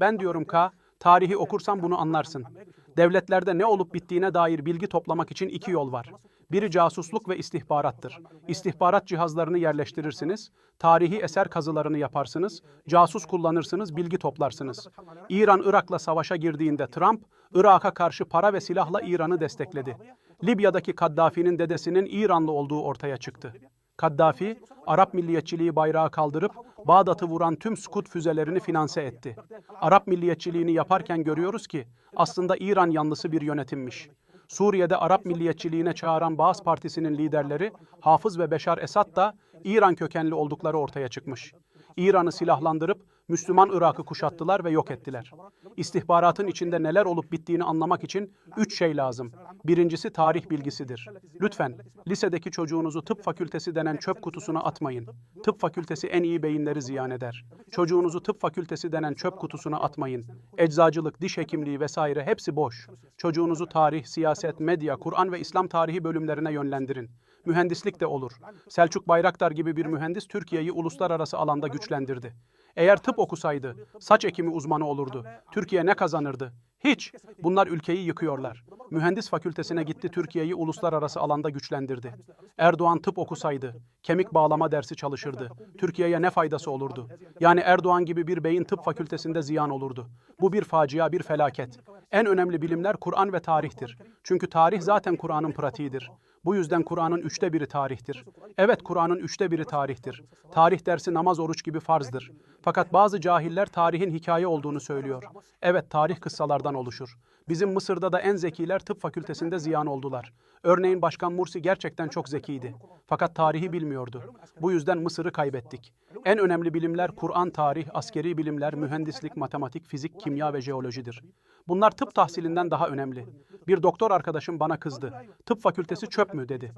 Ben diyorum K, tarihi okursan bunu anlarsın. Devletlerde ne olup bittiğine dair bilgi toplamak için iki yol var. Biri casusluk ve istihbarattır. İstihbarat cihazlarını yerleştirirsiniz, tarihi eser kazılarını yaparsınız, casus kullanırsınız, bilgi toplarsınız. İran Irak'la savaşa girdiğinde Trump, Irak'a karşı para ve silahla İran'ı destekledi. Libya'daki Kaddafi'nin dedesinin İranlı olduğu ortaya çıktı. Kaddafi, Arap milliyetçiliği bayrağı kaldırıp Bağdat'ı vuran tüm Skud füzelerini finanse etti. Arap milliyetçiliğini yaparken görüyoruz ki aslında İran yanlısı bir yönetimmiş. Suriye'de Arap milliyetçiliğine çağıran Baas Partisi'nin liderleri Hafız ve Beşar Esad da İran kökenli oldukları ortaya çıkmış. İran'ı silahlandırıp Müslüman Irak'ı kuşattılar ve yok ettiler. İstihbaratın içinde neler olup bittiğini anlamak için üç şey lazım. Birincisi tarih bilgisidir. Lütfen lisedeki çocuğunuzu tıp fakültesi denen çöp kutusuna atmayın. Tıp fakültesi en iyi beyinleri ziyan eder. Çocuğunuzu tıp fakültesi denen çöp kutusuna atmayın. Eczacılık, diş hekimliği vesaire hepsi boş. Çocuğunuzu tarih, siyaset, medya, Kur'an ve İslam tarihi bölümlerine yönlendirin. Mühendislik de olur. Selçuk Bayraktar gibi bir mühendis Türkiye'yi uluslararası alanda güçlendirdi. Eğer tıp okusaydı, saç ekimi uzmanı olurdu. Türkiye ne kazanırdı? Hiç. Bunlar ülkeyi yıkıyorlar. Mühendis fakültesine gitti Türkiye'yi uluslararası alanda güçlendirdi. Erdoğan tıp okusaydı, kemik bağlama dersi çalışırdı. Türkiye'ye ne faydası olurdu? Yani Erdoğan gibi bir beyin tıp fakültesinde ziyan olurdu. Bu bir facia, bir felaket. En önemli bilimler Kur'an ve tarihtir. Çünkü tarih zaten Kur'an'ın pratiğidir. Bu yüzden Kur'an'ın üçte biri tarihtir. Evet Kur'an'ın üçte biri tarihtir. Tarih dersi namaz oruç gibi farzdır. Fakat bazı cahiller tarihin hikaye olduğunu söylüyor. Evet tarih kıssalardan oluşur. Bizim Mısır'da da en zekiler tıp fakültesinde ziyan oldular. Örneğin Başkan Mursi gerçekten çok zekiydi. Fakat tarihi bilmiyordu. Bu yüzden Mısır'ı kaybettik. En önemli bilimler Kur'an, tarih, askeri bilimler, mühendislik, matematik, fizik, kimya ve jeolojidir. Bunlar tıp tahsilinden daha önemli. Bir doktor arkadaşım bana kızdı. Tıp fakültesi çöp mü dedi.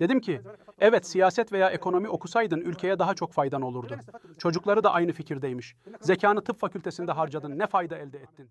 Dedim ki, evet siyaset veya ekonomi okusaydın ülkeye daha çok faydan olurdu. Çocukları da aynı fikirdeymiş. Zekanı tıp fakültesinde harcadın, ne fayda elde ettin?